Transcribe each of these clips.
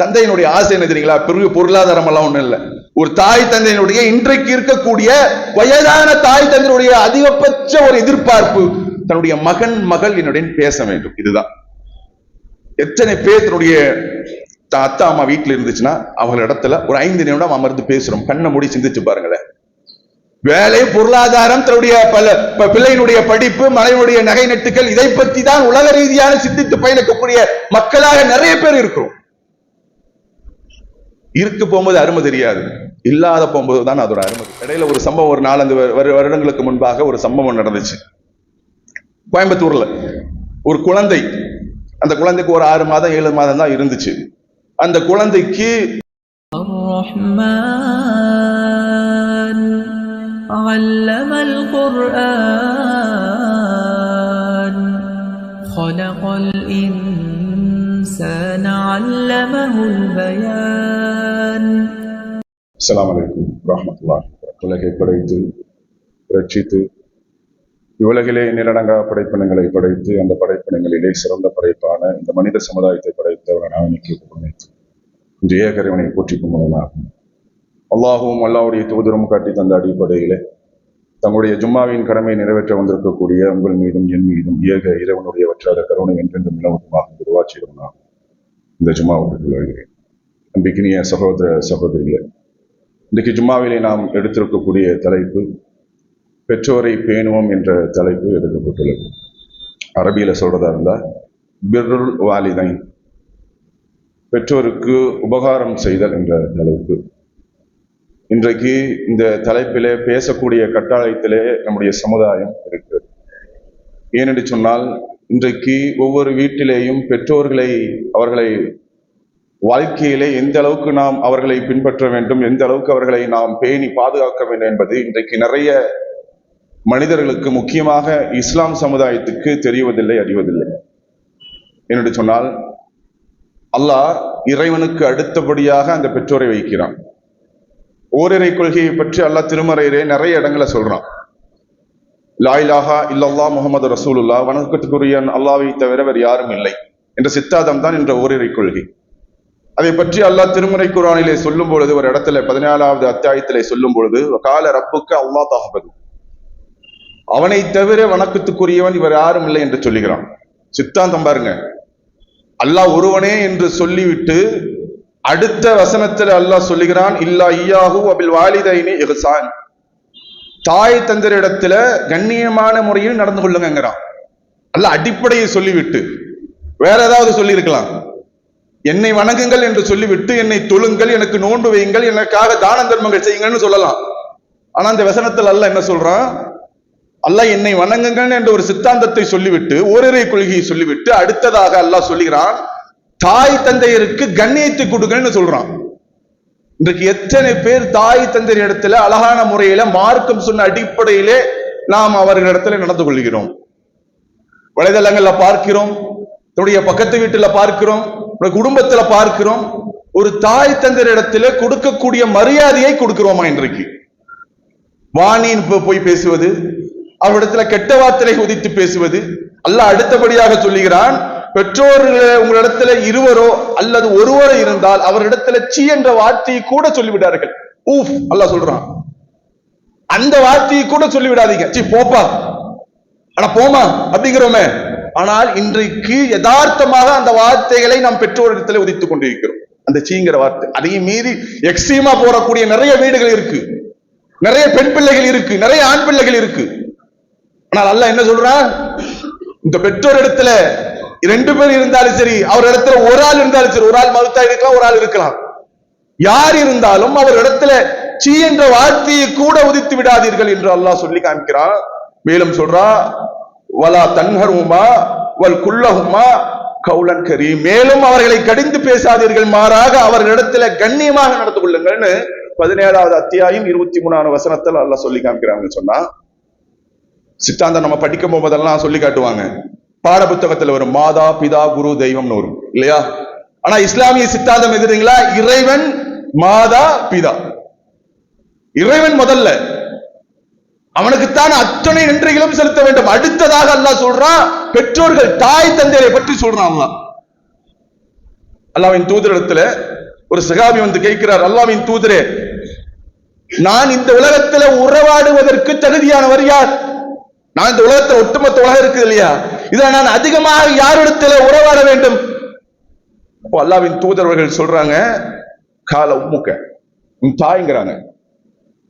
தந்தையினுடைய ஆசை என்ன தெரியுங்களா? பெரிய பொருளாதாரம் எல்லாம் ஒண்ணும் இல்லை. ஒரு தாய் தந்தையினுடைய இன்றைக்கு இருக்கக்கூடிய வயதான தாய் தந்தையினுடைய அதிகபட்ச ஒரு எதிர்பார்ப்பு தன்னுடைய மகன் மகள் என்னுடன் பேச வேண்டும். இதுதான். எத்தனை பேர் தன்னுடைய அத்தா அம்மா வீட்டுல இருந்துச்சுன்னா அவங்க இடத்துல ஒரு ஐந்து நிமிடம் அமர்ந்து பேசுறோம். கண்ணை மூடி சிந்திச்சு பாருங்களேன். வேலை பொருளாதாரம் தன்னுடைய பல பிள்ளையினுடைய படிப்பு மனைவியுடைய நகை நட்டுகள் இதை பற்றி தான் உலக ரீதியான சிந்தித்து பயணிக்கக்கூடிய மக்களாக நிறைய பேர் இருக்கிறோம். இருக்கு போகும்போது அருமை தெரியாது இல்லாத போகும்போது தான் அதோட அருமை இடையில ஒரு சம்பவம் ஒரு நாலஞ்சு வரு- வரு- வருடங்களுக்கு முன்பாக ஒரு சம்பவம் நடந்துச்சு கோயம்புத்தூர்ல ஒரு குழந்தை அந்த குழந்தைக்கு ஒரு ஆறு மாதம் ஏழு மாதம் தான் இருந்துச்சு அந்த குழந்தைக்கு الرحمن علم القرآن خلق الإنسان علمه البيان அஸ்லாம் அலைக்கும் ரஹமத்துல்லா உலகை படைத்து ரட்சித்து இவ்வுலகிலே நிலடங்கா படைப்பினங்களை படைத்து அந்த படைப்பினங்களிலே சிறந்த படைப்பான இந்த மனித சமுதாயத்தை படைத்தவரை நாவணிக்கு புகழ்ந்து இந்த ஏகரைவனை போற்றிக்கும் கும்பிடலாகும் அல்லாஹும் அல்லாவுடைய தூதரும் காட்டி தந்த அடிப்படையிலே தங்களுடைய ஜும்மாவின் கடமை நிறைவேற்ற வந்திருக்கக்கூடிய உங்கள் மீதும் என் மீதும் ஏக இறைவனுடைய வற்றாத கருணை என்றென்றும் நிலவட்டுமாக உருவாச்சிடுவனாகும் இந்த ஜும்மாவுக்கு நம்பிக்கினிய சகோதர சகோதரிகளே இன்றைக்கு ஜும்மாவிலே நாம் எடுத்திருக்கக்கூடிய தலைப்பு பெற்றோரை பேணுவோம் என்ற தலைப்பு எடுக்கப்பட்டுள்ளது. அரபியில் சொல்கிறதா இருந்தால் பிர்ருல் வாலிதை பெற்றோருக்கு உபகாரம் செய்தல் என்ற தலைப்பு. இன்றைக்கு இந்த தலைப்பிலே பேசக்கூடிய கட்டாயத்திலே நம்முடைய சமுதாயம் இருக்கிறது. ஏனென்று சொன்னால் இன்றைக்கு ஒவ்வொரு வீட்டிலேயும் பெற்றோர்களை அவர்களை வாழ்க்கையிலே எந்த அளவுக்கு நாம் அவர்களை பின்பற்ற வேண்டும் எந்த அளவுக்கு அவர்களை நாம் பேணி பாதுகாக்க வேண்டும் என்பது இன்றைக்கு நிறைய மனிதர்களுக்கு முக்கியமாக இஸ்லாம் சமுதாயத்துக்கு தெரிவதில்லை அறிவதில்லை. என்று சொன்னால் அல்லாஹ் இறைவனுக்கு அடுத்தபடியாக அந்த பெற்றோரை வைக்கிறான். ஓரிரை கொள்கையை பற்றி அல்லாஹ் திருமறையிலே நிறைய இடங்களை சொல்றான். லாயிலாஹா இல்லல்லா முகமது ரசூலுல்லா வணக்கத்துக்குரியன் அல்லாவை தவிர வேறு யாரும் இல்லை என்ற சித்தாந்தம் தான் என்ற ஓரிரை கொள்கை. அதை பற்றி அல்லாஹ் திருமுறை குரானிலே சொல்லும் பொழுது ஒரு இடத்துல பதினாலாவது அத்தியாயத்திலே சொல்லும் பொழுது கால ரப்புக்கு அல்லா தாகபது. அவனை தவிர வணக்கத்துக்குரியவன் இவர் யாரும் இல்லை என்று சொல்லுகிறான். சித்தாந்தம் பாருங்க. அல்லாஹ் ஒருவனே என்று சொல்லிவிட்டு அடுத்த வசனத்தில் அல்லாஹ் சொல்லுகிறான் இல்லா ஐயாஹு அபில் வாலிதைனி இஹ்சான். தாய் தந்தரிடத்துல கண்ணியமான முறையில் நடந்து கொள்ளுங்கிறான் அல்ல அடிப்படையை சொல்லிவிட்டு வேற ஏதாவது சொல்லியிருக்கலாம். என்னை வணங்குங்கள் என்று சொல்லிவிட்டு என்னை தொழுங்கள் எனக்கு நோன்பு வையுங்கள் எனக்காக தான தர்மங்கள் செய்யுங்கள்னு சொல்லலாம். ஆனா அந்த வசனத்தில் அல்ல என்ன சொல்றான் அல்ல என்னை வணங்குங்கள் என்ற ஒரு சித்தாந்தத்தை சொல்லிவிட்டு ஓரிரை கொள்கையை சொல்லிவிட்டு அடுத்ததாக அல்லாஹ் சொல்லுகிறான் தாய் தந்தையருக்கு கண்ணியத்தை கொடுங்கள்னு சொல்றான். இன்றைக்கு எத்தனை பேர் தாய் தந்தையர் இடத்துல அழகான முறையில மார்க்கம் சொன்ன அடிப்படையிலே நாம் அவர்களிடத்துல நடந்து கொள்கிறோம். வலைதளங்கள்ல பார்க்கிறோம். தன்னுடைய பக்கத்து வீட்டுல பார்க்கிறோம் குடும்பத்தில் குடும்பத்துல பார்க்கிறோம் ஒரு தாய் தந்தையர் இடத்துல கொடுக்கக்கூடிய மரியாதையை கொடுக்கிறோமா இன்றைக்கு? வாணின்னு போ- போய் பேசுவது அவரிடத்துல கெட்ட வார்த்தையை உதித்து பேசுவது அல்ல அடுத்தபடியாக சொல்லுகிறான் பெற்றோர்கள் உங்களிடத்துல இருவரோ அல்லது ஒருவரோ இருந்தால் அவரிடத்துல சி என்ற வார்த்தையை கூட சொல்லிவிடார்கள். ஊஃப் அல்ல சொல்றான். அந்த வார்த்தையை கூட சொல்லிவிடாதீங்க. சி போப்பா. ஆனா போமா அப்படிங்கிறோமே. ஆனால் இன்றைக்கு யதார்த்தமாக அந்த வார்த்தைகளை நாம் பெற்றோரிடத்தில் உதித்துக் கொண்டிருக்கிறோம். அந்த சீங்கிற வார்த்தை. அதையும் மீறி எக்ஸ்ட்ரீமா போடக்கூடிய நிறைய வீடுகள் இருக்கு. நிறைய பெண் பிள்ளைகள் இருக்கு. நிறைய ஆண் பிள்ளைகள் இருக்கு. ஆனால் அல்ல என்ன சொல்றான்? இந்த பெற்றோர் இடத்துல ரெண்டு பேர் இருந்தாலும் சரி அவர் இடத்துல ஒரு ஆள் இருந்தாலும் சரி ஒரு ஆள் மறுத்தா இருக்கலாம் ஒரு ஆள் இருக்கலாம். யார் இருந்தாலும் அவர் இடத்துல சீ என்ற வார்த்தையை கூட உதித்து விடாதீர்கள் என்று அல்லாஹ் சொல்லி காமிக்கிறான். மேலும் சொல்றா வலா தன்ஹருமா வல் குல்லஹுமா கவுலன் கரி மேலும் அவர்களை கடிந்து பேசாதீர்கள் மாறாக அவர்களிடத்துல கண்ணியமாக நடந்து கொள்ளுங்கள்னு பதினேழாவது அத்தியாயம் இருபத்தி மூணாவது வசனத்தில் அல்ல சொல்லி காமிக்கிறாங்கன்னு சொன்னா சித்தாந்தம் நம்ம படிக்கும் போதெல்லாம் சொல்லி காட்டுவாங்க. பாட புத்தகத்துல வரும் மாதா பிதா குரு தெய்வம்னு வரும். இல்லையா? ஆனா இஸ்லாமிய சித்தாந்தம் எதிரீங்களா? இறைவன் மாதா பிதா. இறைவன் முதல்ல. அவனுக்குத்தான் அத்தனை நன்றிகளும் செலுத்த வேண்டும். அடுத்ததாக அல்லாஹ் சொல்றான் பெற்றோர்கள் தாய் தந்தையரை பற்றி சொல்றான் அல்லாஹ். அல்லாவின் தூதரிடத்துல ஒரு சகாபி வந்து கேட்கிறார் அல்லாவின் தூதரே நான் இந்த உலகத்துல உறவாடுவதற்கு தகுதியானவர் யார்? நான் இந்த உலகத்துல ஒட்டுமொத்த உலகம் இருக்குது இல்லையா? இதுல நான் அதிகமாக யாரிடத்துல உறவாட வேண்டும்? அப்போ அல்லாவின் தூதரவர்கள் சொல்றாங்க கால உம்முக்க உன் தாய்ங்கிறாங்க.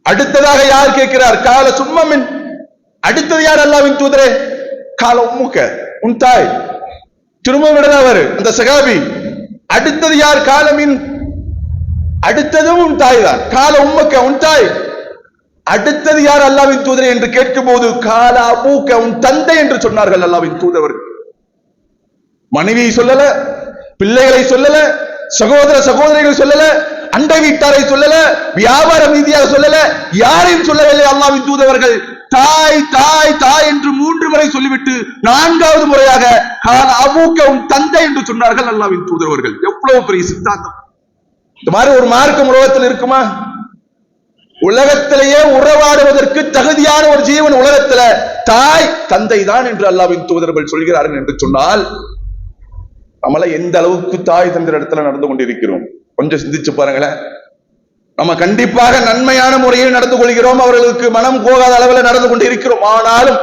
அடுத்ததாக யார் கேட்கிறார்? கால சும்மமின் அடுத்தது யார் அல்லாவின் தூதரே? கால உம்முக்க உன் தாய். திரும்ப விடுறவர் அந்த சகாபி. அடுத்தது யார்? காலமின் அடுத்ததும் உன் தாய் தான். கால உம்மக்க உன் தாய். அடுத்தது யார் அல்லாவின் தூதரே என்று கேட்கும் போது கால அபூக்க உன் தந்தை என்று சொன்னார்கள் அல்லாவின் தூதவர். மனைவியை சொல்லல பிள்ளைகளை சொல்லல சகோதர சகோதரிகள் சொல்லல அண்டை வீட்டாரை சொல்லல வியாபார ரீதியாக சொல்லல யாரையும் சொல்லவில்லை அல்லாவின் தூதவர்கள் தாய் தாய் தாய் என்று மூன்று முறை சொல்லிவிட்டு நான்காவது முறையாக கால அவுக்கவும் தந்தை என்று சொன்னார்கள் அல்லாவின் தூதரவர்கள் எவ்வளவு பெரிய சித்தாந்தம். இந்த மாதிரி ஒரு மார்க்கம் உலகத்தில் இருக்குமா? உலகத்திலேயே உறவாடுவதற்கு தகுதியான ஒரு ஜீவன் உலகத்துல தாய் தந்தை தான் என்று அல்லாவின் தூதர்கள் சொல்கிறார்கள் என்று சொன்னால் நம்மள எந்த அளவுக்கு தாய் தந்திர இடத்துல நடந்து கொண்டிருக்கிறோம்? கொஞ்சம் சிந்திச்சு பாருங்களேன். நம்ம கண்டிப்பாக நன்மையான முறையில் நடந்து கொள்கிறோம். அவர்களுக்கு மனம் போகாத அளவில் நடந்து கொண்டு இருக்கிறோம். ஆனாலும்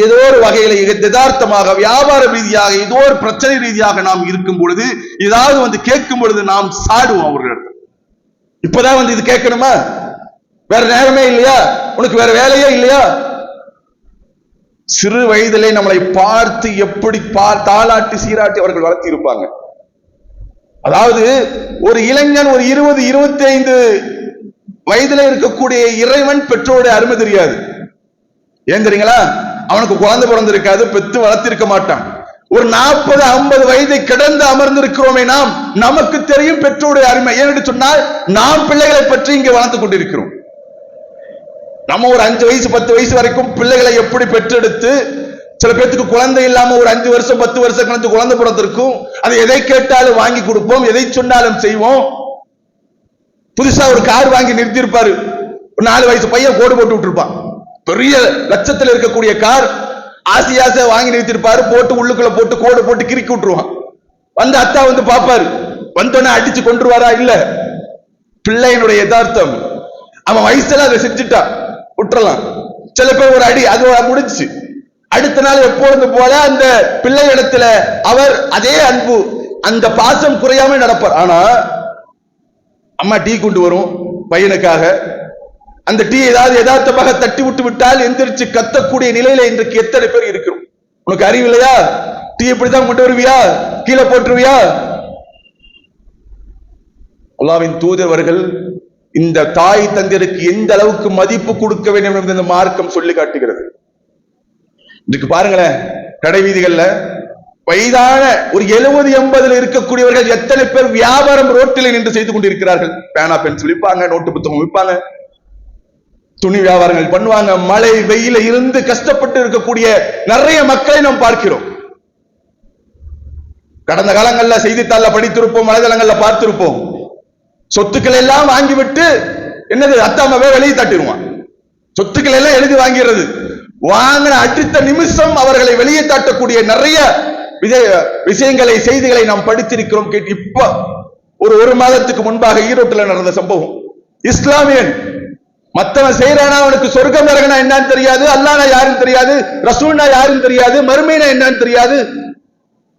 ஏதோ ஒரு வகையில யதார்த்தமாக வியாபார ரீதியாக ஏதோ ஒரு பிரச்சனை ரீதியாக நாம் இருக்கும் பொழுது ஏதாவது வந்து கேட்கும் பொழுது நாம் சாடுவோம் அவர்களிடம் இப்பதான் வந்து இது கேட்கணுமா? வேற நேரமே இல்லையா? உனக்கு வேற வேலையே இல்லையா? சிறு வயதிலே நம்மளை பார்த்து எப்படி பா தாளாட்டி சீராட்டி அவர்கள் வளர்த்தி இருப்பாங்க அதாவது ஒரு இளைஞன் ஒரு இருபது இருபத்தி ஐந்து வயதுல இருக்கக்கூடிய இறைவன் பெற்றோருடைய அருமை தெரியாது. ஏன் தெரியுங்களா? அவனுக்கு குழந்தை பிறந்திருக்காது பெத்து வளர்த்திருக்க மாட்டான். ஒரு நாற்பது ஐம்பது வயதை கிடந்து அமர்ந்திருக்கிறோமே நாம் நமக்கு தெரியும் பெற்றோருடைய அருமை. ஏன்னு சொன்னால் நாம் பிள்ளைகளை பற்றி இங்கே வளர்த்து கொண்டிருக்கிறோம். நம்ம ஒரு அஞ்சு வயசு பத்து வயசு வரைக்கும் பிள்ளைகளை எப்படி பெற்றெடுத்து சில பேத்துக்கு குழந்தை இல்லாம ஒரு அஞ்சு வருஷம் பத்து வருஷம் கழிச்சு குழந்தை பிறந்திருக்கும். அது எதை கேட்டாலும் வாங்கி கொடுப்போம் எதை சொன்னாலும் செய்வோம். புதுசா ஒரு கார் வாங்கி நிறுத்தியிருப்பாரு. ஒரு நாலு வயசு பையன் கோடு போட்டு விட்டுருப்பான். பெரிய லட்சத்துல இருக்கக்கூடிய கார் ஆசி ஆசை வாங்கி நிறுத்திருப்பாரு போட்டு உள்ளுக்குள்ள போட்டு கோடு போட்டு கிறுக்கி விட்டுருவான். வந்து அத்தா வந்து பாப்பாரு வந்தோடனே அடிச்சு கொண்டுருவாரா இல்ல. பிள்ளையினுடைய யதார்த்தம். அவன் வயசுல அதை செஞ்சுட்டான். விட்டுறலாம். சில பேர் ஒரு அடி அது முடிஞ்சுச்சு. அடுத்த நாள் எப்பொழுது போல அந்த பிள்ளை இடத்துல அவர் அதே அன்பு அந்த பாசம் குறையாம நடப்பார். ஆனா அம்மா டீ கொண்டு வரும் பையனுக்காக. அந்த டீ ஏதாவது யதார்த்தமாக தட்டி விட்டு விட்டால் எந்திரிச்சு கத்தக்கூடிய நிலையில இன்றைக்கு எத்தனை பேர் இருக்கிறோம்? உனக்கு அறிவு இல்லையா டீ இப்படிதான் கொண்டு வருவியா? கீழே போட்டுருவியா? அல்லாவின் தூதவர்கள் இந்த தாய் தந்தையருக்கு எந்த அளவுக்கு மதிப்பு கொடுக்க வேண்டும் என்று இந்த மார்க்கம் சொல்லி காட்டுகிறது. இதுக்கு பாருங்களேன் கடை வீதிகள்ல வயதான ஒரு எழுபது எண்பதுல இருக்கக்கூடியவர்கள் எத்தனை பேர் வியாபாரம் ரோட்டில் நின்று செய்து கொண்டிருக்கிறார்கள்? பேனா பென்சில் விற்பாங்க நோட்டு புத்தகம் விற்பாங்க. துணி வியாபாரங்கள் பண்ணுவாங்க. மழை வெயில இருந்து கஷ்டப்பட்டு இருக்கக்கூடிய நிறைய மக்களை நாம் பார்க்கிறோம். கடந்த காலங்கள்ல செய்தித்தாள்ல படித்திருப்போம் வலைதளங்கள்ல பார்த்திருப்போம். சொத்துக்களை எல்லாம் வாங்கிவிட்டு என்னது அத்தாமவே வெளியே தட்டிடுவான். சொத்துக்களை எல்லாம் எழுதி வாங்கிறது. வாங்கின அடுத்த நிமிஷம் அவர்களை வெளியே தாட்டக்கூடிய நிறைய விஜய- விஷயங்களை செய்திகளை நாம் படித்திருக்கிறோம் கேட்டு இப்ப ஒரு ஒரு மாதத்துக்கு முன்பாக ஈரோட்டில் நடந்த சம்பவம். இஸ்லாமியன் மத்தவன் செய்யறானா அவனுக்கு சொர்க்கம் நரகனா என்னன்னு தெரியாது அல்லானா யாருன்னு தெரியாது ரசூல்னா யாருன்னு தெரியாது மறுமைனா என்னன்னு தெரியாது.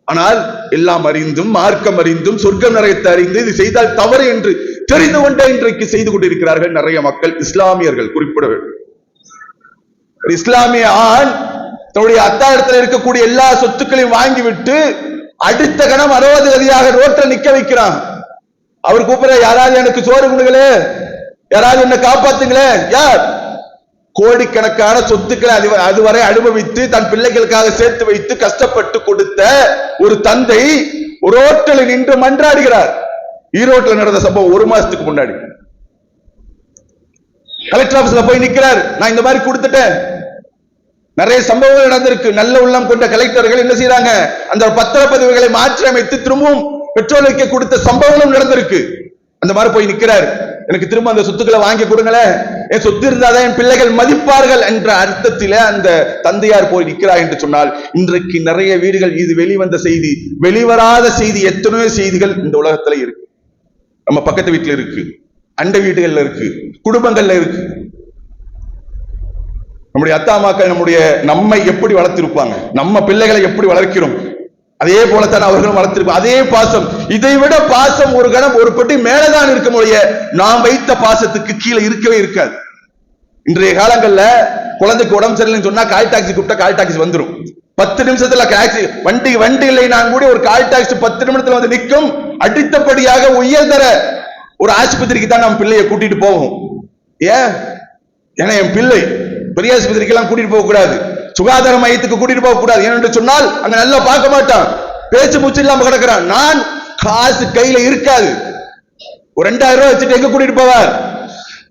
ஆனால் எல்லாம் அறிந்தும் மார்க்கம் அறிந்தும் சொர்க்கம் நரகத்தை அறிந்து இது செய்தால் தவறு என்று தெரிந்து கொண்டே இன்றைக்கு செய்து கொண்டிருக்கிறார்கள் நிறைய மக்கள் இஸ்லாமியர்கள் குறிப்பிட வேண்டும். இஸ்லாமிய ஆண் தன்னுடைய அத்தாடத்தில் இருக்கக்கூடிய எல்லா சொத்துக்களையும் வாங்கிவிட்டு அடுத்த கணம் அறுபது கதியாக ரோட்ல நிக்க வைக்கிறான். அவர் கூப்பிடுற யாராவது எனக்கு சோறு கொடுங்களே யாராவது என்ன காப்பாத்துங்களே. யார்? கோடிக்கணக்கான சொத்துக்களை அது- அதுவரை அனுபவித்து தன் பிள்ளைகளுக்காக சேர்த்து வைத்து கஷ்டப்பட்டு கொடுத்த ஒரு தந்தை ரோட்டில் நின்று மன்றாடுகிறார். ஈரோட்டில் நடந்த சம்பவம் ஒரு மாசத்துக்கு முன்னாடி. கலெக்டர் ஆபீஸ்ல போய் நிக்கிறார். நான் இந்த மாதிரி கொடுத்துட்டேன். நிறைய சம்பவங்கள் நடந்திருக்கு. நல்ல உள்ளம் கொண்ட கலெக்டர்கள் என்ன செய்யறாங்க அந்த பத்திரப்பதிவுகளை மாற்றி அமைத்து திரும்பவும் பெட்ரோல் வைக்க கொடுத்த சம்பவங்களும் நடந்திருக்கு. அந்த மாதிரி போய் நிக்கிறார். எனக்கு திரும்ப அந்த சொத்துக்களை வாங்கி கொடுங்களேன். என் சொத்து இருந்தாதான் என் பிள்ளைகள் மதிப்பார்கள் என்ற அர்த்தத்தில அந்த தந்தையார் போய் நிற்கிறார் என்று சொன்னால் இன்றைக்கு நிறைய வீடுகள் இது வெளிவந்த செய்தி வெளிவராத செய்தி எத்தனையோ செய்திகள் இந்த உலகத்துல இருக்கு. நம்ம பக்கத்து வீட்டுல இருக்கு. அண்டை வீடுகள்ல இருக்கு குடும்பங்கள்ல இருக்கு. நம்முடைய அத்தா அம்மாக்கள் நம்முடைய நம்மை எப்படி வளர்த்திருப்பாங்க நம்ம பிள்ளைகளை எப்படி வளர்க்கிறோம் அதே போலத்தான் அவர்களும் வளர்த்திருப்பாங்க. அதே பாசம் இதை விட பாசம் ஒரு கணம் ஒரு பட்டி மேலதான் இருக்க முடிய நாம் வைத்த பாசத்துக்கு கீழே இருக்கவே இருக்காது. இன்றைய காலங்கள்ல குழந்தைக்கு உடம்பு சரியில்லைன்னு சொன்னா கால் டாக்ஸி கூப்பிட்டா கால் டாக்ஸி வந்துரும். பத்து நிமிஷத்துல டாக்ஸி வண்டி வண்டி இல்லை நான் கூட ஒரு கால் டாக்ஸி பத்து நிமிடத்துல வந்து நிற்கும். அடித்தபடியாக உயர்தர ஒரு ஆஸ்பத்திரிக்கு தான் நம்ம பிள்ளையை கூட்டிட்டு போவோம். ஏன் ஏன்னா என் பிள்ளை பெரிய ஆஸ்பத்திரிக்கு எல்லாம் கூட்டிட்டு போகக்கூடாது. சுகாதார மையத்துக்கு கூட்டிட்டு போகக்கூடாது. ஏனென்று சொன்னால் அங்க நல்லா பார்க்க மாட்டான். பேச்சு மூச்சு இல்லாம கிடக்குறான். நான் காசு கையில இருக்காது. ஒரு ரெண்டாயிரம் ரூபாய் வச்சுட்டு எங்க கூட்டிட்டு போவார்?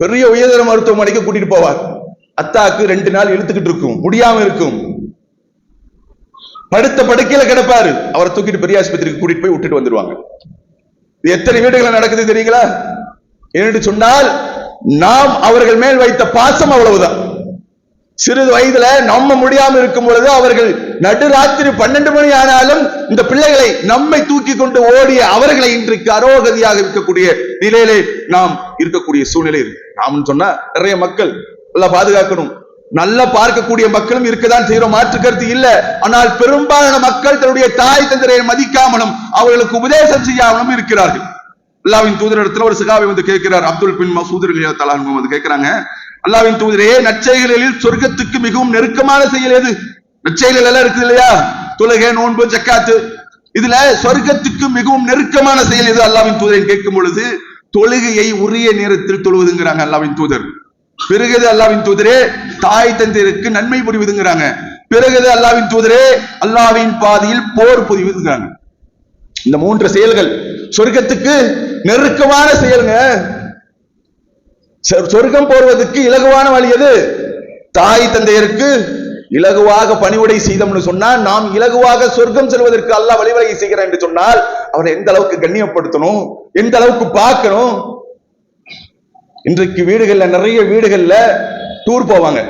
பெரிய உயர்தர மருத்துவமனைக்கு கூட்டிட்டு போவார். அத்தாக்கு ரெண்டு நாள் இழுத்துக்கிட்டு இருக்கும். முடியாம இருக்கும். படுத்த படுக்கையில கிடப்பாரு. அவரை தூக்கிட்டு பெரிய ஆஸ்பத்திரிக்கு கூட்டிட்டு போய் விட்டுட்டு வந்துருவாங்க. இது எத்தனை வீடுகளை நடக்குது தெரியுங்களா? என்று சொன்னால் நாம் அவர்கள் மேல் வைத்த பாசம் அவ்வளவுதான். சிறிது வயதுல நம்ம முடியாம இருக்கும் பொழுது அவர்கள் நடுராத்திரி பன்னெண்டு மணி ஆனாலும் இந்த பிள்ளைகளை நம்மை தூக்கி கொண்டு ஓடிய அவர்களை இன்றைக்கு அரோகதியாக இருக்கக்கூடிய நிலையிலே நாம் இருக்கக்கூடிய சூழ்நிலை இருக்கு. நாம் சொன்னா நிறைய மக்கள் நல்லா பாதுகாக்கணும். நல்லா பார்க்கக்கூடிய மக்களும் இருக்கதான் செய்யறோம் மாற்று கருத்து இல்ல. ஆனால் பெரும்பாலான மக்கள் தன்னுடைய தாய் தந்தரை மதிக்காமலும் அவர்களுக்கு உபதேசம் செய்யாமலும் இருக்கிறார்கள். அல்லாவின் தூதரிடத்துல ஒரு சிகாவை வந்து கேட்கிறார். அப்துல் பின் மசூத் வந்து கேட்கிறாங்க. அல்லாவின் தூதரே நற்செயல்களில் சொர்க்கத்துக்கு மிகவும் நெருக்கமான செயல் எது? நற்செயல்கள் எல்லாம் இருக்குது இல்லையா? தொழுகை நோன்பு ஜக்காத்து. இதுல சொர்க்கத்துக்கு மிகவும் நெருக்கமான செயல் எது? அல்லாவின் தூதரை கேட்கும் பொழுது தொழுகையை உரிய நேரத்தில் தொழுவதுங்கிறாங்க அல்லாவின் தூதர். பிறகுது அல்லாவின் தூதரே தாய் தந்தையருக்கு நன்மை புரிவதுங்கிறாங்க. பிறகுது அல்லாவின் தூதரே அல்லாவின் பாதையில் போர் புரிவதுங்கிறாங்க. இந்த மூன்று செயல்கள் சொர்க்கத்துக்கு நெருக்கமான செயலுங்க. சொர்க்கம் போடுவதற்கு இலகுவான வழி எது? தாய் தந்தையருக்கு இலகுவாக பணிவுடை செய்தோம்னு சொன்னால் நாம் இலகுவாக சொர்க்கம் செல்வதற்கு அல்லாஹ் வழிவகை செய்கிறேன் என்று சொன்னால் அவரை எந்த அளவுக்கு கண்ணியப்படுத்தணும்? எந்த அளவுக்கு பார்க்கணும்? இன்றைக்கு வீடுகளில் நிறைய வீடுகளில் டூர் போவாங்க.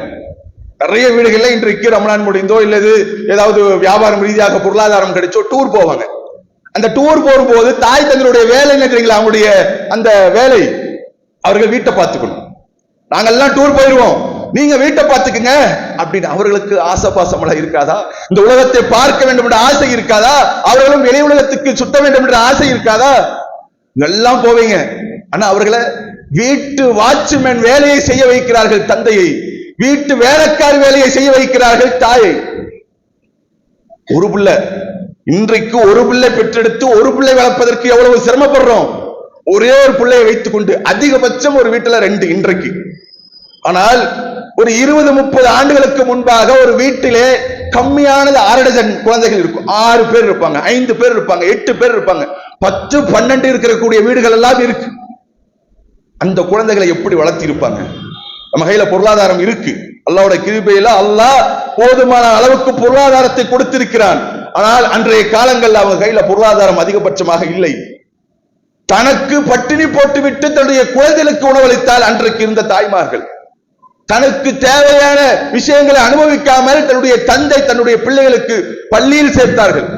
நிறைய வீடுகளில் இன்றைக்கு ரமணான் முடிந்தோ இல்லது ஏதாவது வியாபாரம் ரீதியாக பொருளாதாரம் கிடைச்சோ டூர் போவாங்க. அந்த டூர் போகும்போது தாய் தங்களுடைய வேலை என்ன அவங்களுடைய அந்த வேலை. அவர்கள் வீட்டை பார்த்துக்கணும். நாங்கெல்லாம் டூர் போயிடுவோம் நீங்க வீட்டை பார்த்துக்குங்க அப்படின்னு அவர்களுக்கு ஆசை இருக்காதா? இந்த உலகத்தை பார்க்க வேண்டும் என்ற ஆசை இருக்காதா? அவர்களும் வெளி உலகத்துக்கு சுத்த வேண்டும் என்ற ஆசை இருக்காதா? எல்லாம் போவீங்க. ஆனா அவர்களை வீட்டு வாட்ச்மேன் வேலையை செய்ய வைக்கிறார்கள் தந்தையை. வீட்டு வேலைக்கார் வேலையை செய்ய வைக்கிறார்கள் தாயை. ஒரு பிள்ளை. இன்றைக்கு ஒரு பிள்ளை பெற்றெடுத்து ஒரு பிள்ளை வளர்ப்பதற்கு எவ்வளவு சிரமப்படுறோம்? ஒரே ஒரு பிள்ளையை வைத்துக் கொண்டு அதிகபட்சம் ஒரு வீட்டுல ரெண்டு இன்றைக்கு. ஆனால் ஒரு இருபது முப்பது ஆண்டுகளுக்கு முன்பாக ஒரு வீட்டிலே கம்மியானது ஆறு டஜன் குழந்தைகள் இருக்கும். ஆறு பேர் இருப்பாங்க ஐந்து பேர் இருப்பாங்க எட்டு பேர் இருப்பாங்க. பத்து பன்னெண்டு இருக்கக்கூடிய வீடுகள் எல்லாம் இருக்கு. அந்த குழந்தைகளை எப்படி வளர்த்தி இருப்பாங்க நம்ம கையில பொருளாதாரம் இருக்கு. அல்லாவோட கிருபையில அல்லாஹ் போதுமான அளவுக்கு பொருளாதாரத்தை கொடுத்திருக்கிறான். ஆனால் அன்றைய காலங்களில் அவங்க கையில பொருளாதாரம் அதிகபட்சமாக இல்லை. தனக்கு பட்டினி போட்டுவிட்டு தன்னுடைய குழந்தைகளுக்கு உணவளித்தால் அன்றைக்கு இருந்த தாய்மார்கள். தனக்கு தேவையான விஷயங்களை அனுபவிக்காமல் தன்னுடைய தந்தை தன்னுடைய பிள்ளைகளுக்கு பள்ளியில் சேர்த்தார்கள்.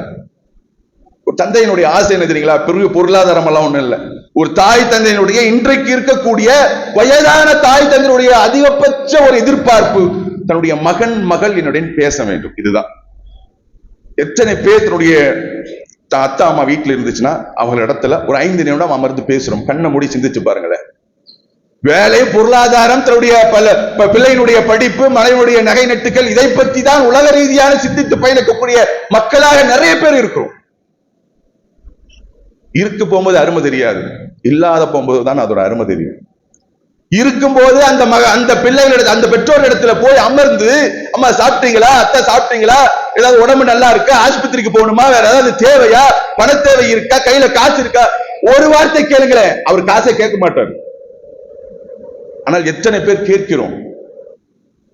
ஒரு தந்தையினுடைய ஆசை என்ன தெரியுங்களா? பெரிய பொருளாதாரம் எல்லாம் ஒண்ணும் இல்லை. ஒரு தாய் தந்தையினுடைய இன்றைக்கு இருக்கக்கூடிய வயதான தாய் தந்தையினுடைய அதிகபட்ச ஒரு எதிர்பார்ப்பு தன்னுடைய மகன் மகள் என்னுடன் பேச வேண்டும். இதுதான். எத்தனை பேர் தன்னுடைய அத்தா அம்மா வீட்டுல இருந்துச்சுன்னா அவங்க இடத்துல ஒரு ஐந்து நிமிடம் அமர்ந்து பேசுறோம். கண்ணை மூடி சிந்திச்சு பாருங்களேன். வேலை பொருளாதாரம் தன்னுடைய பல பிள்ளையினுடைய படிப்பு மனைவியுடைய நகை நட்டுகள் இதை பற்றி தான் உலக ரீதியான சிந்தித்து பயணிக்கக்கூடிய மக்களாக நிறைய பேர் இருக்கிறோம். இருக்கு போகும்போது அருமை தெரியாது. இல்லாத போகும்போது தான் அதோட அருமை தெரியும். இருக்கும்போது அந்த மக அந்த பிள்ளைகளிடத்துல அந்த பெற்றோர் இடத்துல போய் அமர்ந்து அம்மா சாப்பிட்டீங்களா? அத்தை சாப்பிட்டீங்களா? ஏதாவது உடம்பு நல்லா இருக்கா? ஆஸ்பத்திரிக்கு போகணுமா? வேற ஏதாவது தேவையா? பண தேவை இருக்கா? கையில காசு இருக்கா? ஒரு வார்த்தை கேளுங்களேன். அவர் காசை கேட்க மாட்டார். ஆனால் எத்தனை பேர் கேட்கிறோம்.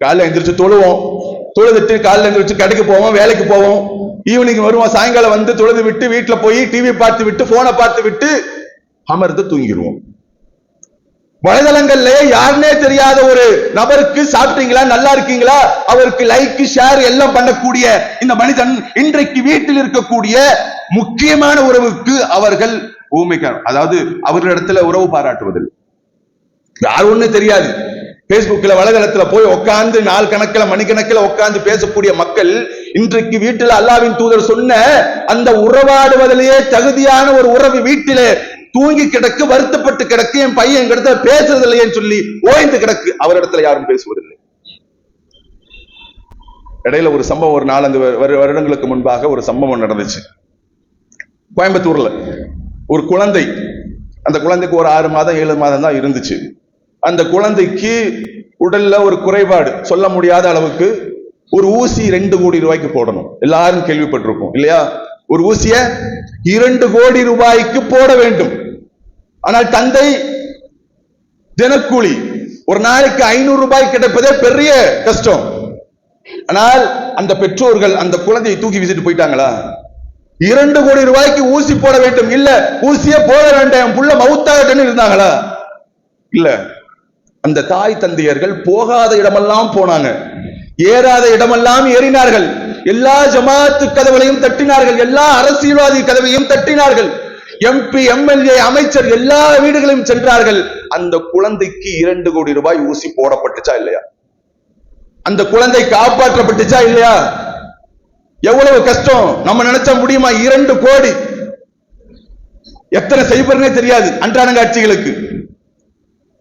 காலைல எந்திரிச்சு தொழுவோம். தொழுதுட்டு காலைல வச்சு கடைக்கு போவோம் வேலைக்கு போவோம். ஈவினிங் வருவோம் சாயங்காலம் வந்து தொழுது விட்டு வீட்டுல போய் டிவி பார்த்து விட்டு போனை பார்த்து விட்டு அமர்ந்து தூங்கிடுவோம் வலைதளங்கள்ல யாருனே தெரியாத ஒரு நபருக்கு சாப்பிட்டீங்களா நல்லா இருக்கீங்களா? அவருக்கு லைக் ஷேர் எல்லாம் பண்ணக்கூடிய இந்த மனிதன் இன்றைக்கு வீட்டில் இருக்கக்கூடிய முக்கியமான உறவுக்கு அவர்கள் ஊமைக்கார். அதாவது அவர்களிடத்துல உறவு பாராட்டுவதில்லை. யார் ஒண்ணு தெரியாது. பேஸ்புக்கில் வலைதளத்தில் போய் உட்கார்ந்து நாள் கணக்குல மணிக்கணக்கில் உட்காந்து பேசக்கூடிய மக்கள் இன்றைக்கு வீட்டில் அல்லாவின் தூதர் சொன்ன அந்த உறவாடுவதிலேயே தகுதியான ஒரு உறவு வீட்டிலே தூங்கி கிடக்கு வருத்தப்பட்டு கிடக்கு என் பையன் எங்க இடத்துல பேசுறது இல்லையேன்னு சொல்லி ஓய்ந்து கிடக்கு அவரிடத்துல யாரும் பேசுவதில்லை. இடையில ஒரு சம்பவம் ஒரு நாலஞ்சு வருடங்களுக்கு முன்பாக ஒரு சம்பவம் நடந்துச்சு. கோயம்புத்தூர்ல. ஒரு குழந்தை. அந்த குழந்தைக்கு ஒரு ஆறு மாதம் ஏழு மாதம் தான் இருந்துச்சு. அந்த குழந்தைக்கு உடல்ல ஒரு குறைபாடு சொல்ல முடியாத அளவுக்கு ஒரு ஊசி ரெண்டு கோடி ரூபாய்க்கு போடணும். எல்லாரும் கேள்விப்பட்டிருக்கோம் இல்லையா? ஒரு ஊசிய இரண்டு கோடி ரூபாய்க்கு போட வேண்டும். ஆனால் தந்தை தினக்கூலி ஒரு நாளைக்கு ஐநூறு ரூபாய் கிடைப்பதே பெரிய கஷ்டம். ஆனால் அந்த பெற்றோர்கள் அந்த குழந்தையை தூக்கி வீசிட்டு போயிட்டாங்களா? இரண்டு கோடி ரூபாய்க்கு ஊசி போட வேண்டும். இல்ல ஊசியே போட வேண்டாம். புள்ள மவுத்தாகட்டன்னு இருந்தாங்களா? இல்ல. அந்த தாய் தந்தையர்கள் போகாத இடமெல்லாம் போனாங்க. ஏறாத இடமெல்லாம் ஏறினார்கள். எல்லா ஜமாத்து கதவுகளையும் தட்டினார்கள். எல்லா அரசியல்வாதி கதவையும் தட்டினார்கள். எம்பி எம்எல்ஏ அமைச்சர் எல்லா வீடுகளையும் சென்றார்கள். அந்த குழந்தைக்கு இரண்டு கோடி ரூபாய் ஊசி போடப்பட்டுச்சா இல்லையா? அந்த குழந்தை காப்பாற்றப்பட்டுச்சா இல்லையா? எவ்வளவு கஷ்டம்? நம்ம நினைச்சா முடியுமா? இரண்டு கோடி. எத்தனை செய்பர்னே தெரியாது அன்றாடங்காட்சிகளுக்கு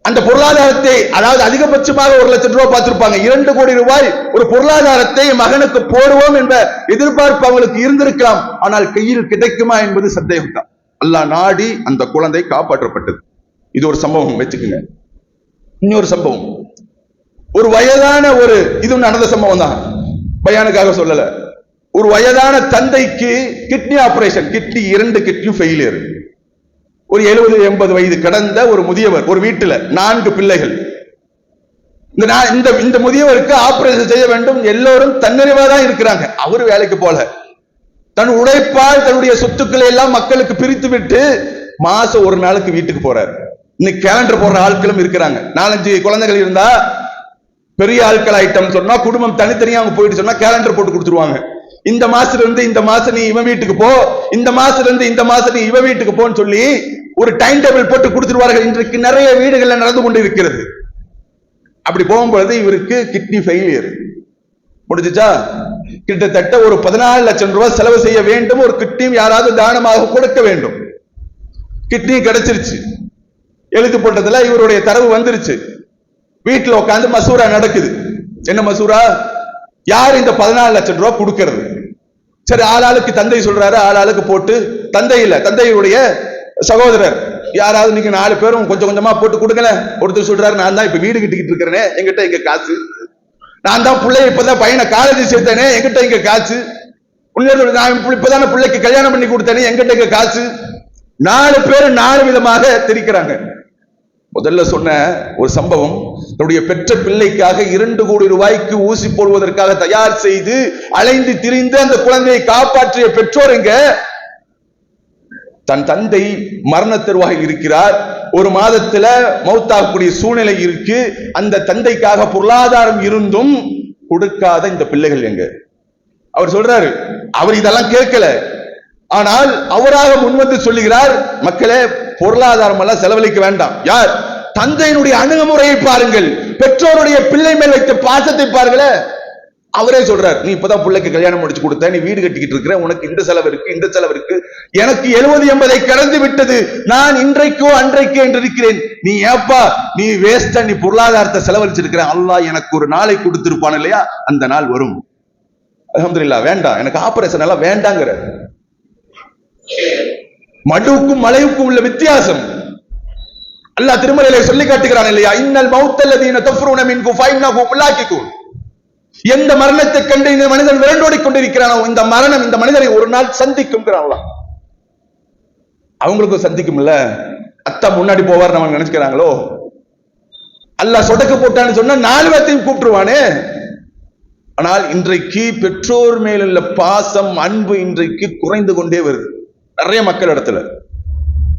அந்த பொருளாதாரத்தை அதாவது அதிகபட்சமாக ஒரு லட்சம் ரூபாய் பார்த்திருப்பாங்க. இரண்டு கோடி ரூபாய் ஒரு பொருளாதாரத்தை மகனுக்கு போடுவோம் என்ற எதிர்பார்ப்பு அவங்களுக்கு இருந்திருக்கலாம். ஆனால் கையில் கிடைக்குமா என்பது சந்தேகம் தான் அல்லாஹ் நாடி அந்த குழந்தை காப்பாற்றப்பட்டது. இது ஒரு சம்பவம் வச்சுக்கோங்க. இன்னொரு சம்பவம். ஒரு வயதான ஒரு இது நடந்த சம்பவம் தான். பயானுக்காக சொல்லல. ஒரு வயதான தந்தைக்கு கிட்னி ஆபரேஷன் கிட்னி இரண்டு கிட்னியும் ஃபெயிலியர் ஒரு எழுபது எண்பது வயது கடந்த ஒரு முதியவர் ஒரு வீட்டில் நான்கு பிள்ளைகள். இந்த நான் இந்த இந்த முதியவருக்கு ஆபரேஷன் செய்ய வேண்டும் எல்லோரும் தன்னிறைவா தான் இருக்கிறாங்க. அவரு வேலைக்கு போல. தன் உழைப்பால் தன்னுடைய சொத்துக்களை எல்லாம் மக்களுக்கு பிரித்து விட்டு மாசம் ஒரு நாளுக்கு வீட்டுக்கு போறாரு. இன்னைக்கு கேலண்டர் போடுற ஆட்களும் இருக்கிறாங்க. நாலஞ்சு குழந்தைகள் இருந்தா பெரிய ஆட்கள் ஐட்டம் சொன்னா குடும்பம் தனித்தனியா அவங்க போயிட்டு சொன்னா கேலண்டர் போட்டு கொடுத்துருவாங்க. இந்த மாசத்துல இருந்து இந்த மாசம் நீ இவன் வீட்டுக்கு போ. இந்த மாசத்துல இருந்து இந்த மாசம் நீ இவன் வீட்டுக்கு போன்னு சொல்லி ஒரு டைம் டேபிள் போட்டு கொடுத்துருவார்கள். இன்றைக்கு நிறைய வீடுகள்ல நடந்து கொண்டு இருக்கிறது அப்படி போகும்பொழுது இவருக்கு கிட்னி ஃபெயிலியர் முடிஞ்சுச்சா? கிட்டத்தட்ட ஒரு பதினாலு லட்சம் ரூபாய் செலவு செய்ய வேண்டும். ஒரு கிட்னியும் யாராவது தானமாக கொடுக்க வேண்டும். கிட்னி கிடைச்சிருச்சு. எழுத்து போட்டதுல இவருடைய தரவு வந்துருச்சு. வீட்டில் உட்காந்து மசூரா நடக்குது. என்ன மசூரா? யார் இந்த பதினாலு லட்சம் ரூபாய் கொடுக்கறது? சரி ஆளாளுக்கு தந்தை சொல்றாரு ஆளாளுக்கு போட்டு தந்தை இல்ல தந்தையுடைய சகோதரர். யாராவது நீங்க நாலு பேரும் கொஞ்சம் கொஞ்சமா போட்டு கொடுங்களேன். ஒருத்தர் சொல்றாரு நான் தான் இப்ப வீடு கட்டிக்கிட்டு இருக்கிறேனே எங்கிட்ட இங்க காசு. நான் தான் பிள்ளைய இப்பதான் பையனை காலேஜ் சேர்த்தேனே எங்கிட்ட இங்க காசு. இன்னொரு நான் இப்பதான பிள்ளைக்கு கல்யாணம் பண்ணி கொடுத்தேனே எங்கிட்ட இங்க காசு. நாலு பேர் நாலு விதமாக திரிக்கிறாங்க. முதல்ல சொன்ன ஒரு சம்பவம் தன்னுடைய பெற்ற பிள்ளைக்காக இரண்டு கோடி ரூபாய்க்கு ஊசி போடுவதற்காக தயார் செய்து அலைந்து திரிந்து அந்த குழந்தையை காப்பாற்றிய பெற்றோர் எங்க? தன் தந்தை மரண தெருவாக இருக்கிறார். ஒரு மாதத்துல மௌத்தாகக்கூடிய சூழ்நிலை இருக்கு. அந்த தந்தைக்காக பொருளாதாரம் இருந்தும் கொடுக்காத இந்த பிள்ளைகள் எங்க? அவர் சொல்றாரு அவர் இதெல்லாம் கேட்கல. ஆனால் அவராக முன்வந்து சொல்லுகிறார் மக்களே பொருளாதாரம் எல்லாம் செலவழிக்க வேண்டாம். யார்? தந்தையினுடைய அணுகுமுறையை பாருங்கள். பெற்றோருடைய பிள்ளை மேல் வைத்த பாசத்தை பாருங்களே. அவரே சொல்றாரு நீ இப்பதான் பிள்ளைக்கு கல்யாணம் முடிச்சு கொடுத்த நீ வீடு கட்டிக்கிட்டு இருக்கிற உனக்கு இந்த செலவு இருக்கு இந்த செலவு இருக்கு. எனக்கு எழுபது எண்பதை கடந்து விட்டது. நான் இன்றைக்கோ அன்றைக்கோ என்று இருக்கிறேன். நீ ஏப்பா நீ வேஸ்டா நீ பொருளாதாரத்தை செலவழிச்சிருக்கிற. அல்லாஹ் எனக்கு ஒரு நாளை கொடுத்திருப்பான் இல்லையா? அந்த நாள் வரும். அஹமதுல்லா வேண்டாம். எனக்கு ஆபரேஷன் எல்லாம் வேண்டாங்கிற மடுவுக்கும் மலைவுக்கும் உள்ள வித்தியாசம். அல்லாஹ் திருமலையில சொல்லி காட்டுகிறான் இல்லையா? இன்னல் மௌத்தல்லதீன தஃப்ரூன மின்கும் ஃபைன்னஹு முலாக்கிக்கும் எந்த மரணத்தை கண்டு இந்த மனிதன் விரண்டோடிக் கொண்டிருக்கிறானோ இந்த மரணம் இந்த மனிதனை ஒரு நாள் சந்திக்கும் அவங்களுக்கும் அவங்களுக்கும் சந்திக்கும்ல? அத்தா முன்னாடி போவார் நம்ம நினைச்சுக்கிறாங்களோ? அல்ல சொடக்கு போட்டான்னு சொன்னா நாலு பேர்த்தையும் கூப்பிட்டுருவானே. ஆனால் இன்றைக்கு பெற்றோர் மேலுள்ள பாசம் அன்பு இன்றைக்கு குறைந்து கொண்டே வருது. நிறைய மக்கள் இடத்துல.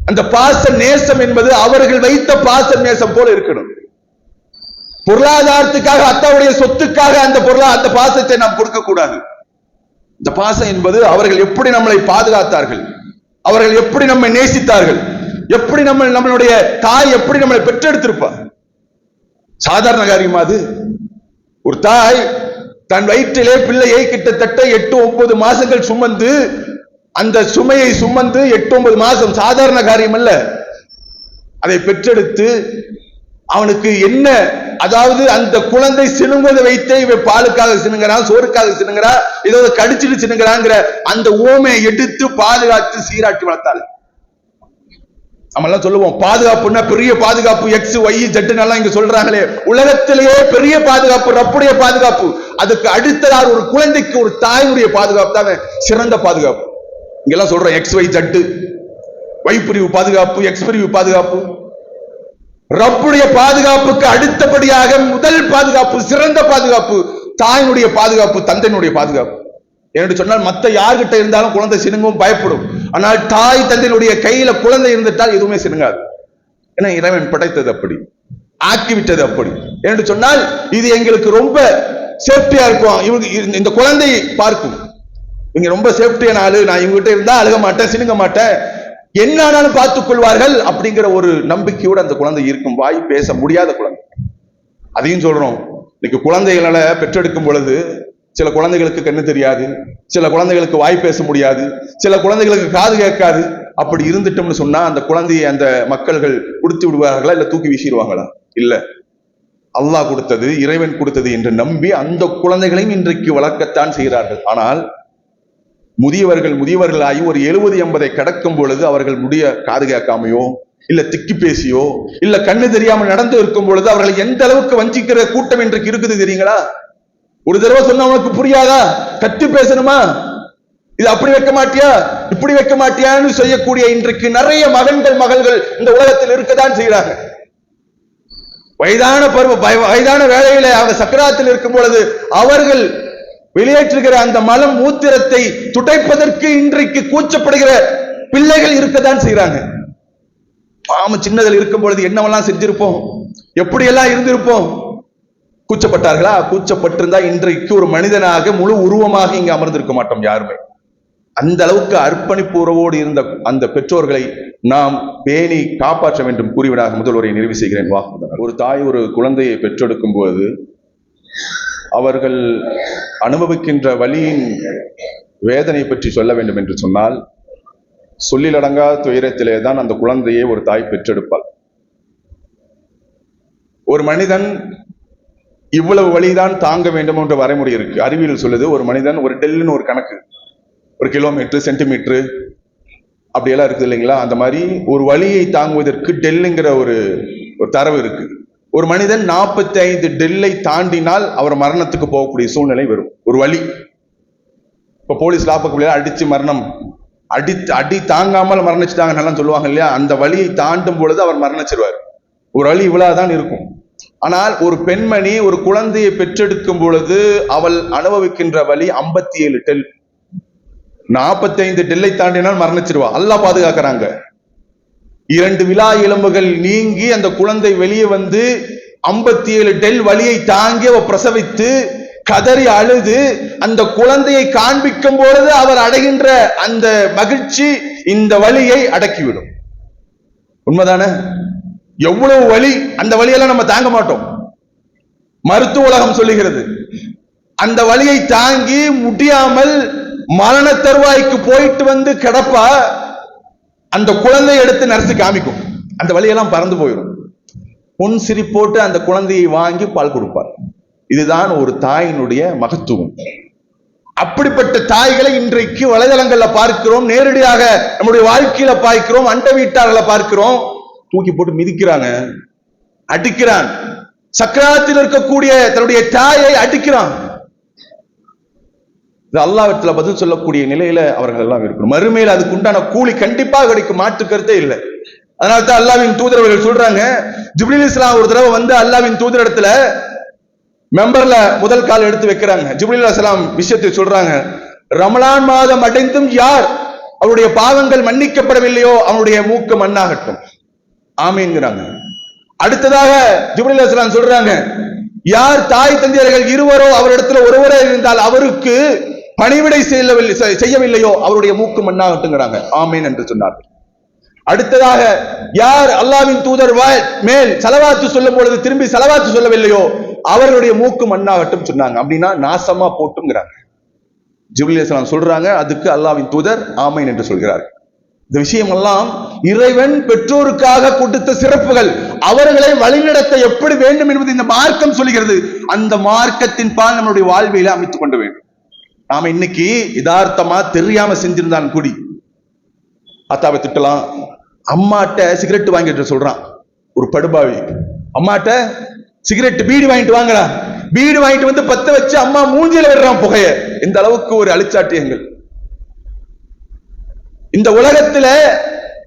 அந்த பாச நேசம் என்பது அவர்கள் வைத்த பாச நேசம் போல இருக்கணும். பொருளாதாரத்துக்காக அத்தாவுடைய சொத்துக்காக அந்த பொருளா அந்த பாசத்தை நாம் கொடுக்க கூடாது இந்த பாசம் என்பது அவர்கள் எப்படி நம்மளை பாதுகாத்தார்கள்? அவர்கள் எப்படி நம்மை நேசித்தார்கள்? எப்படி நம்ம நம்மளுடைய தாய் எப்படி நம்மளை பெற்றெடுத்திருப்பா? சாதாரண காரியமா அது. ஒரு தாய் தன் வயிற்றிலே பிள்ளையை கிட்டத்தட்ட எட்டு ஒன்பது மாசங்கள் சுமந்து அந்த சுமையை சுமந்து எட்டு ஒன்பது மாசம் சாதாரண காரியம் அல்ல அதை பெற்றெடுத்து அவனுக்கு என்ன அதாவது அந்த குழந்தை சினுங்குவதை வைத்தே இவன் பாலுக்காக சினுங்கிறான் சோறுக்காக சினுங்கிறா ஏதோ கடிச்சிட்டு சினுங்கிறாங்கிற அந்த ஓமையை எடுத்து பாதுகாத்து சீராட்டி வளர்த்தாள். நம்ம எல்லாம் சொல்லுவோம் பாதுகாப்புன்னா பெரிய பாதுகாப்பு எக்ஸ் ஒய் ஜெட்டுன்னு எல்லாம் இங்க சொல்றாங்களே. உலகத்திலேயே பெரிய பாதுகாப்பு ரப்புடைய பாதுகாப்பு. அதுக்கு அடுத்ததாக ஒரு குழந்தைக்கு ஒரு தாயினுடைய பாதுகாப்பு தான் சிறந்த பாதுகாப்பு. இங்கெல்லாம் சொல்றோம் எக்ஸ் ஒய் ஜட்டு வைப்பிரிவு பாதுகாப்பு எக்ஸ் பிரிவு பாதுகாப்பு. ரப்புடைய பாதுகாப்புக்கு அடுத்தபடியாக முதல் பாதுகாப்பு சிறந்த பாதுகாப்பு தாயினுடைய பாதுகாப்பு தந்தையினுடைய பாதுகாப்பு. என்று சொன்னால் மற்ற யார்கிட்ட இருந்தாலும் குழந்தை சினுங்கும் பயப்படும். ஆனால் தாய் தந்தையினுடைய கையில குழந்தை இருந்துட்டால் எதுவுமே சினுங்காது. ஏன்னா இறைவன் படைத்தது அப்படி ஆக்கிவிட்டது அப்படி. என்று சொன்னால் இது எங்களுக்கு ரொம்ப சேஃப்டியா இருக்கும். இவங்க இந்த- இந்த குழந்தையை பார்க்கும். இவங்க ரொம்ப சேஃப்டியான ஆளு. நான் இவங்ககிட்ட இருந்தா அழுக மாட்டேன் சினுங்க மாட்டேன். என்ன ஆனாலும் பார்த்துக் கொள்வார்கள் அப்படிங்கிற ஒரு நம்பிக்கையோடு அந்த குழந்தை இருக்கும் வாய் பேச முடியாத குழந்தை. அதையும் சொல்றோம் இன்னைக்கு குழந்தைகளால பெற்றெடுக்கும் பொழுது சில குழந்தைகளுக்கு கண்ணு தெரியாது சில குழந்தைகளுக்கு வாய் பேச முடியாது சில குழந்தைகளுக்கு காது கேட்காது. அப்படி இருந்துட்டோம்னு சொன்னா அந்த குழந்தையை அந்த மக்கள்கள் கொடுத்து விடுவார்களா இல்ல தூக்கி வீசிடுவாங்களா? இல்ல. அல்லாஹ் கொடுத்தது இறைவன் கொடுத்தது என்று நம்பி அந்த குழந்தைகளையும் இன்றைக்கு வளர்க்கத்தான் செய்கிறார்கள். ஆனால் முதியவர்கள் முதியவர்களாகி ஒரு எழுபது எண்பதை கடக்கும் பொழுது அவர்கள் முடிய காது கேட்காமையோ இல்ல திக்கி பேசியோ இல்ல கண்ணு தெரியாமல் நடந்து இருக்கும் பொழுது அவர்களை எந்த அளவுக்கு வஞ்சிக்கிற கூட்டம் இன்றைக்கு இருக்குது தெரியுங்களா? ஒரு தடவை சொன்னா உனக்கு புரியாதா? கத்தி பேசணுமா? இது அப்படி வைக்க மாட்டியா? இப்படி வைக்க மாட்டியான்னு செய்யக்கூடிய இன்றைக்கு நிறைய மகன்கள் மகள்கள் இந்த உலகத்தில் இருக்கதான் செய்கிறாங்க வயதான பருவ வயதான வேலையில அவங்க சக்கராத்தில் இருக்கும் பொழுது அவர்கள் வெளியேற்றுகிற அந்த மலம் மூத்திரத்தை துடைப்பதற்கு இன்றைக்கு கூச்சப்படுகிற பிள்ளைகள் இருக்கத்தான் செய்யறாங்க பாம சின்னதில் இருக்கும் பொழுது என்னவெல்லாம் செஞ்சிருப்போம்? எப்படியெல்லாம் இருந்திருப்போம்? கூச்சப்பட்டார்களா? கூச்சப்பட்டிருந்தா இன்றைக்கு ஒரு மனிதனாக முழு உருவமாக இங்கு அமர்ந்திருக்க மாட்டோம் யாருமே. அந்த அளவுக்கு அர்ப்பணிப்பு உறவோடு இருந்த அந்த பெற்றோர்களை நாம் பேணி காப்பாற்ற வேண்டும் கூறிவிடாக முதல்வரை நிறைவு செய்கிறேன். வா ஒரு தாய் ஒரு குழந்தையை பெற்றெடுக்கும் போது அவர்கள் அனுபவிக்கின்ற வழியின் வேதனை பற்றி சொல்ல வேண்டும் என்று சொன்னால் சொல்லிலடங்கா துயரத்திலே தான் அந்த குழந்தையை ஒரு தாய் பெற்றெடுப்பாள். ஒரு மனிதன் இவ்வளவு வழிதான் தாங்க வேண்டும் என்ற வரைமுறை இருக்கு. அறிவியல் சொல்லுது ஒரு மனிதன் ஒரு டெல்லுன்னு ஒரு கணக்கு ஒரு கிலோமீட்டர் சென்டிமீட்டரு அப்படியெல்லாம் இருக்குது இல்லைங்களா? அந்த மாதிரி ஒரு வழியை தாங்குவதற்கு டெல்லுங்கிற ஒரு ஒரு தரவு இருக்குது ஒரு மனிதன் 45 ஐந்து டெல்லை தாண்டினால் அவர் மரணத்துக்கு போகக்கூடிய சூழ்நிலை வரும். ஒரு வழி. இப்ப போலீஸ் லாபக்குள்ள அடிச்சு மரணம். அடி அடி தாங்காமல் மரணிச்சுட்டாங்க சொல்லுவாங்க இல்லையா? அந்த வழியை தாண்டும் பொழுது அவர் மரணிச்சிருவார். ஒரு வழி இவ்வளவுதான் இருக்கும். ஆனால் ஒரு பெண்மணி ஒரு குழந்தையை பெற்றெடுக்கும் பொழுது அவள் அனுபவிக்கின்ற வழி ஐம்பத்தி ஏழு டெல். நாற்பத்தைந்து டெல்லை தாண்டினால் மரணிச்சிருவா. அல்லா பாதுகாக்கிறாங்க. இரண்டு விழா எலும்புகள் நீங்கி அந்த குழந்தை வெளியே வந்து 57 ஏழு டெல் வலியை தாங்கி அவ பிரசவித்து கதறி அழுது அந்த குழந்தையை காண்பிக்கும் பொழுது அவர் அடைகின்ற அந்த மகிழ்ச்சி இந்த வலியை அடக்கிவிடும். உண்மைதானே? எவ்வளவு வலி அந்த வழியெல்லாம் நம்ம தாங்க மாட்டோம். மருத்துவ உலகம் சொல்லுகிறது அந்த வழியை தாங்கி முடியாமல் மரண தருவாய்க்கு போயிட்டு வந்து கிடப்பா அந்த குழந்தையை எடுத்து நர்சு காமிக்கும். அந்த வழியெல்லாம் பறந்து போயிடும். பொன் சிரிப்போட்டு அந்த குழந்தையை வாங்கி பால் கொடுப்பார். இதுதான் ஒரு தாயினுடைய மகத்துவம். அப்படிப்பட்ட தாய்களை இன்றைக்கு வலைதளங்கள்ல பார்க்கிறோம். நேரடியாக நம்முடைய வாழ்க்கையில பார்க்கிறோம். அண்ட வீட்டார்களை பார்க்கிறோம். தூக்கி போட்டு மிதிக்கிறாங்க. அடிக்கிறான். சக்கராத்தில் இருக்கக்கூடிய தன்னுடைய தாயை அடிக்கிறான். இது அல்லாவிடத்துல பதில் சொல்லக்கூடிய நிலையில அவர்கள் எல்லாம் இருக்கணும். மறுமையில் அதுக்கு உண்டான கூலி கண்டிப்பாக கிடைக்கும். மாற்று கருத்தே இல்லை. அதனால தான் அல்லாவின் தூதரவர்கள் சொல்றாங்க ஜிப்ரீல் இஸ்லாம் ஒரு தடவை வந்து அல்லாவின் தூதர் இடத்துல மெம்பர்ல முதல் கால் எடுத்து வைக்கிறாங்க. ஜிப்ரீல் இஸ்லாம் விஷயத்தை சொல்றாங்க ரமலான் மாதம் அடைந்தும் யார் அவருடைய பாவங்கள் மன்னிக்கப்படவில்லையோ அவனுடைய மூக்கு மண்ணாகட்டும். ஆமைங்கிறாங்க அடுத்ததாக ஜிப்ரீல் இஸ்லாம் சொல்றாங்க யார் தாய் தந்தையர்கள் இருவரோ அவரிடத்துல ஒருவரே இருந்தால் அவருக்கு பணிவிடை செய்யவில்லை செய்யவில்லையோ அவருடைய மூக்கு மண்ணாகட்டுங்கிறாங்க ஆமீன் என்று சொன்னார்கள். அடுத்ததாக யார் அல்லாவின் தூதர் வாய் மேல் செலவாத்து சொல்லும் பொழுது திரும்பி செலவாத்து சொல்லவில்லையோ அவர்களுடைய மூக்கு மண்ணாகட்டும் சொன்னாங்க. அப்படின்னா நாசமா போட்டுங்கிறாங்க ஜிப்ரீல் சொல்றாங்க அதுக்கு அல்லாவின் தூதர் ஆமைன் என்று சொல்கிறார். இந்த விஷயம் எல்லாம் இறைவன் பெற்றோருக்காக கொடுத்த சிறப்புகள். அவர்களை வழிநடத்த எப்படி வேண்டும் என்பது இந்த மார்க்கம் சொல்கிறது. அந்த மார்க்கத்தின் பால் நம்மளுடைய வாழ்வியலை அமைத்துக் கொண்டு வேண்டும். நாம இன்னைக்கு யதார்த்தமா தெரியாம செஞ்சிருந்தான் கூடி. அத்தாவை திட்டலாம். அம்மாட்ட சிகரெட் வாங்கிட்டு சொல்றான். ஒரு படுபாவி. அம்மாட்ட சிகரெட் பீடி வாங்கிட்டு வாங்கடா. பீடு வாங்கிட்டு வந்து பத்த வச்சு அம்மா மூஞ்சில விடுறான் புகைய. இந்த அளவுக்கு ஒரு அழிச்சாட்டியங்கள். இந்த உலகத்துல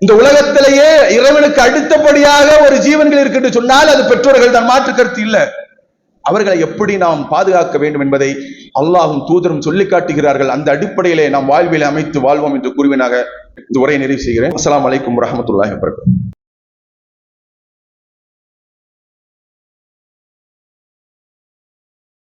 இந்த உலகத்திலேயே இறைவனுக்கு அடுத்தபடியாக ஒரு ஜீவன்கள் இருக்கு என்று சொன்னால் அது பெற்றோர்கள் தான். மாற்று கருத்து இல்ல. அவர்களை எப்படி நாம் பாதுகாக்க வேண்டும் என்பதை அல்லாஹும் தூதரும் சொல்லி காட்டுகிறார்கள். அந்த அடிப்படையிலே நாம் வாழ்வியலை அமைத்து வாழ்வோம் என்று கூறுவினாக. இந்த உரையை நிறைவு செய்கிறேன். அஸ்லாம் வலைக்கம் வரஹ்மத்துல்லாஹி வரகம்